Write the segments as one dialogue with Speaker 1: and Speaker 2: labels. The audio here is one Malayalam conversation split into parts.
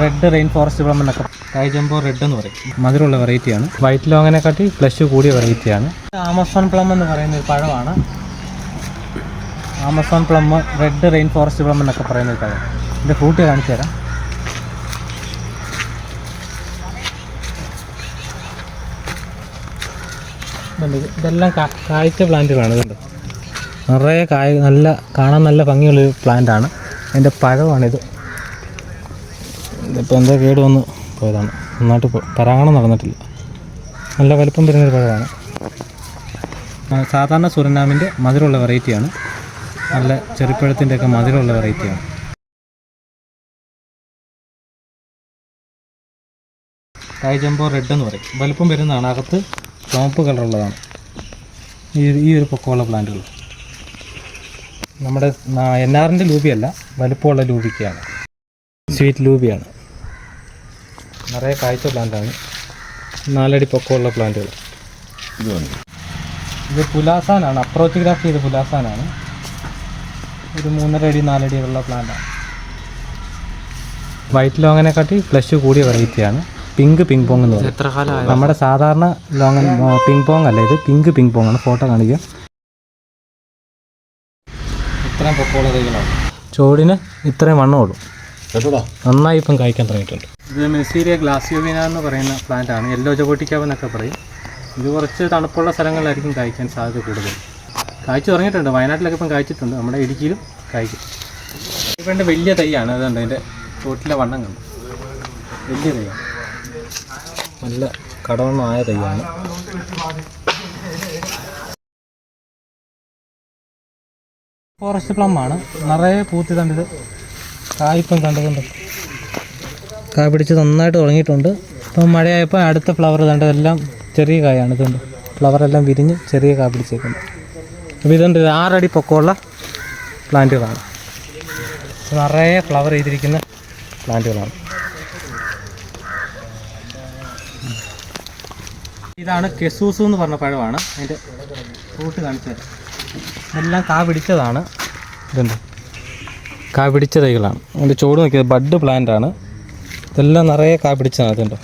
Speaker 1: റെഡ് റെയിൻ ഫോറസ്റ്റ് പ്ലം എന്നൊക്കെ കായ്ജമ്പോ റെഡ് എന്ന് പറയും. മധുരമുള്ള വെറൈറ്റിയാണ് വൈറ്റ് ലോങ്ങിനെക്കാട്ടി ഫ്ലഷ് കൂടിയ വെറൈറ്റിയാണ് ആമസോൺ പ്ലം എന്ന് പറയുന്ന ഒരു പഴമാണ്. Amazon plum red rain forest plum എന്നൊക്കെ പറയുന്ന ഒരു പഴം. ഇതിന്റെ ഫ്രൂട്ട് കാണിച്ചു തരാം. ഇതെല്ലാം കായ്ച്ച പ്ലാന്റുകളാണ് ഇതുണ്ട് നിറയെ കായ നല്ല കാണാൻ നല്ല ഭംഗിയുള്ളൊരു പ്ലാന്റാണ് അതിന്റെ പഴമാണിത്. ഇതിപ്പോൾ എന്താ കേട് വന്ന് പോയതാണ്. നന്നായിട്ട് പരാഗണം നടന്നിട്ടില്ല. നല്ല വലുപ്പം വരുന്നൊരു പഴമാണ്. സാധാരണ സുരനാമിന്റെ മധുരമുള്ള വെറൈറ്റിയാണ്. നല്ല ചെറുപ്പഴത്തിന്റെയൊക്കെ മധുരമുള്ള വെറൈറ്റിയാണ്. കായ്ജമ്പോ റെഡ് എന്ന് പറയും. വലുപ്പം വരുന്നതാണ്. അകത്ത് ചുവപ്പ് കളറുള്ളതാണ്. ഈ ഈ ഒരു പൊക്കമുള്ള പ്ലാന്റുകൾ. നമ്മുടെ എൻ ആറിന്റെ ലൂബിയല്ല വലുപ്പമുള്ള ലൂബിക്കാണ് സ്വീറ്റ് ലൂബിയാണ്. നിറയെ കായ്ച്ച പ്ലാന്റാണ്. നാലടി പൊക്കമുള്ള പ്ലാന്റുകൾ. ഇത് പുലാസാനാണ്. അപ്രോച്ച് ഗ്രാഫ് ചെയ്ത് പുലാസാനാണ്. ഒരു മൂന്നര അടി നാലടി ഉള്ള പ്ലാന്റാണ്. വൈറ്റ് ലോങ്ങിനെക്കാട്ടി ഫ്ലഷ് കൂടിയ വെറൈറ്റിയാണ് പിങ്ക് പിങ് പോങ് എന്ന് പറയും. നമ്മുടെ സാധാരണ ലോങ്ങൻ പിങ് പോങ് അല്ല ഇത്. പിങ്ക് പിങ് പോങ് ആണ്. ഫോട്ടോ കാണിക്കാം ഇത്രയും പൊക്കമുള്ള തൈകളാണ്. ചോടിന് ഇത്രയും വണ്ണമുള്ളൂ നന്നായി ഇപ്പം കായ്ക്കാൻ തുടങ്ങിയിട്ടുണ്ട്. ഇത് മെസീരിയ ഗ്ലാസിയോവിന എന്ന് പറയുന്ന പ്ലാന്റ് ആണ്. യെല്ലോ ജോബോട്ടിക്കാവ് എന്നൊക്കെ പറയും. ഇത് കുറച്ച് തണുപ്പുള്ള സ്ഥലങ്ങളിലായിരിക്കും കായ്ക്കാൻ സാധ്യത കൂടുതൽ. കായ്ച്ചു തുടങ്ങിയിട്ടുണ്ട്. വയനാട്ടിലൊക്കെ ഇപ്പം കായ്ച്ചിട്ടുണ്ട്. നമ്മുടെ ഇടുക്കിയിലും കായ്ക്കും. ഇപ്പം വലിയ തൈയാണ്. അതുകൊണ്ട് അതിന്റെ ചോട്ടിലെ വണ്ണം കണ്ടു. വലിയ തൈയാണ്. നല്ല കടവണ്ണമായ തൈയാണ്. ഫോറസ്റ്റ് പ്ലം ആണ്. നിറയെ പൂത്തി കണ്ടത് കായ്പ്പം കണ്ടതുണ്ട് കായ പിടിച്ച് നന്നായിട്ട് തുടങ്ങിയിട്ടുണ്ട്. ഇപ്പം മഴയായപ്പോൾ അടുത്ത ഫ്ലവർ കണ്ട് എല്ലാം ചെറിയ കായാണ് ഇതുണ്ട് ഫ്ലവറെല്ലാം വിരിഞ്ഞ് ചെറിയ കാ പിടിച്ചേക്കുന്നു. അപ്പോൾ ഇതുണ്ട് ആറടി പൊക്കമുള്ള പ്ലാന്റുകളാണ്. നിറയെ ഫ്ലവർ ചെയ്തിരിക്കുന്ന പ്ലാന്റുകളാണ്. ഇതാണ് കെസൂസു എന്ന് പറഞ്ഞ പഴമാണ്. അതിന്റെ റൂട്ട് കാണിച്ചത് എല്ലാം കാ പിടിച്ചതാണ് ഇതുണ്ട് കാ പിടിച്ച തൈകളാണ്. അതിന്റെ ചോട് നോക്കിയത് ബഡ് പ്ലാന്റ് ആണ്. ഇതെല്ലാം നിറയെ കാ കാപിടിച്ചിട്ടുണ്ട്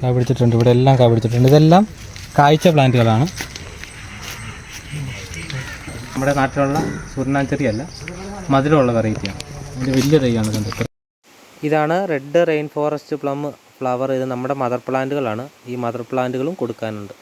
Speaker 1: കാ പിടിച്ചിട്ടുണ്ട്. ഇവിടെ എല്ലാം കാ പിടിച്ചിട്ടുണ്ട്. ഇതെല്ലാം കായ്ച്ച പ്ലാന്റുകളാണ് നമ്മുടെ നാട്ടിലുള്ള സൂര്യനാഞ്ചെറി അല്ല മധുരമുള്ള വെറൈറ്റിയാണ് അതിന്റെ വലിയ തൈയാണ് കണ്ടത് ഇതാണ് red rain forest plum flower ഇത് നമ്മുടെ മദർ പ്ലാന്റുകളാണ് ഈ മദർ പ്ലാന്റുകളും കൊടുക്കാനുണ്ട്.